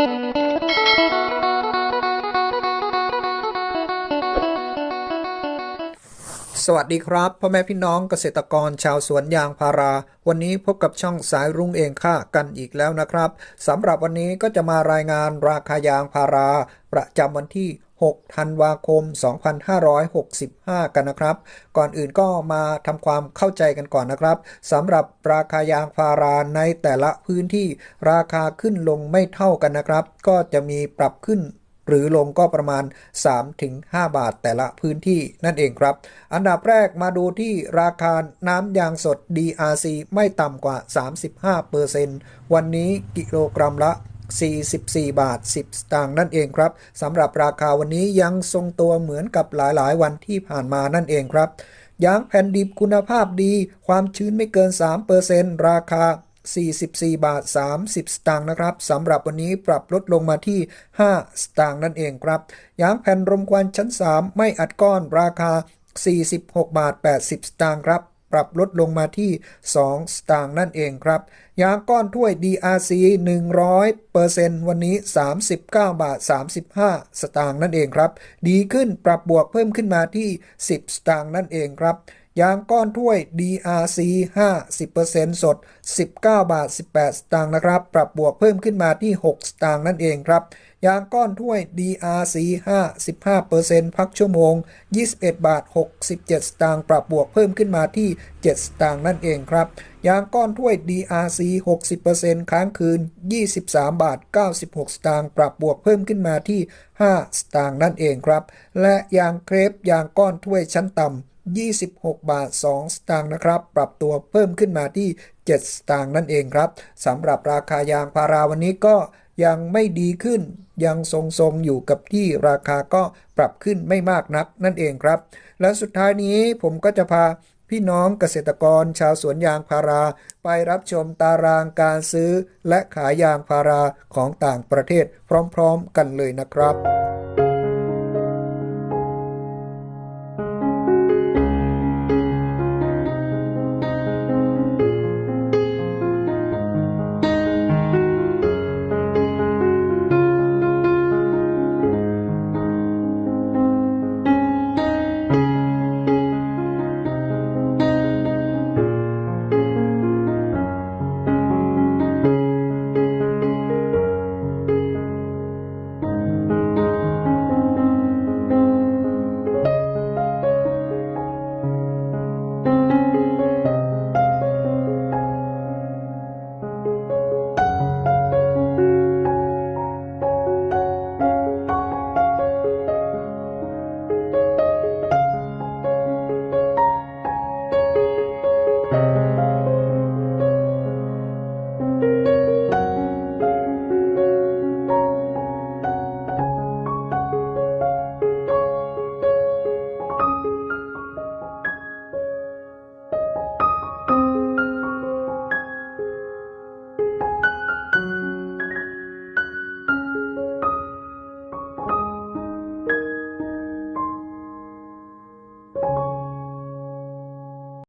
สวัสดีครับพ่อแม่พี่น้องเกษตรกรชาวสวนยางพารา วันนี้พบกับช่องสายรุ่งเองค่ะกันอีกแล้วนะครับสำหรับวันนี้ก็จะมารายงานราคายางพารา ประจำวันที่ 6 ธันวาคม 2565 กันนะครับ ก่อนอื่นก็มาทำความเข้าใจกันก่อนนะครับสำหรับราคายางพาราในแต่ละพื้นที่ราคาขึ้นลงไม่เท่ากันนะครับ ก็จะมีปรับขึ้นหรือลงก็ประมาณ 3-5 บาทแต่ละพื้นที่นั่นเองครับ อันดับแรกมาดูที่ราคาน้ำยางสด DRC ไม่ต่ำกว่า 35%วันนี้กิโลกรัมละ 44 บาท 10 สตางค์นั่นเองครับสำหรับราคาวันนี้ยังทรงตัวเหมือนกับหลายๆ วันที่ผ่านมานั่นเองครับยางแผ่นดิบคุณภาพดี ความชื้นไม่เกิน 3%ราคา 44 บาท 30 สตางค์นะครับสำหรับวันนี้ปรับลดลงมาที่ 5 สตางค์นั่นเองครับยางแผ่นรมควันชั้น 3 ไม่อัดก้อนราคา 46 บาท 80 สตางค์ครับ ปรับลดลงมาที่ 2 สตางค์นั่นเองครับ ยาก้อนถ้วย DRC 100%วันนี้ 39 บาท 35 สตางค์นั่นเองครับ ดีขึ้นปรับบวกเพิ่มขึ้นมาที่ 10 สตางค์นั่นเองครับ ยางก้อนถ้วย DRC 50%สด 19 บาท 18 สตางค์นะครับ ปรับบวกเพิ่มขึ้นมาที่ 6 สตางค์นั่นเองครับยางก้อนถ้วย DRC 55%พักชั่วโมง 21 บาท 67 สตางค์ ปรับบวกเพิ่มขึ้นมาที่ 7 สตางค์นั่นเองครับ ยางก้อนถ้วย DRC 60%ค้างคืน 23 บาท 96 สตางค์ ปรับบวกเพิ่มขึ้นมาที่ 5 สตางค์นั่นเองครับ และยางเครปยางก้อนถ้วยชั้นต่ำ 26 บาท 2 สตางค์นะครับ ปรับตัวเพิ่มขึ้นมาที่ 7 สตางค์นั่นเองครับสำหรับราคายางพาราวันนี้ก็ยังไม่ดีขึ้น ยังทรงๆอยู่กับที่ราคาก็ปรับขึ้นไม่มากนักนั่นเองครับ และสุดท้ายนี้ผมก็จะพาพี่น้องเกษตรกรชาวสวนยางพารา ไปรับชมตารางการซื้อ และขายยางพาราของต่างประเทศพร้อม ๆ กันเลยนะครับ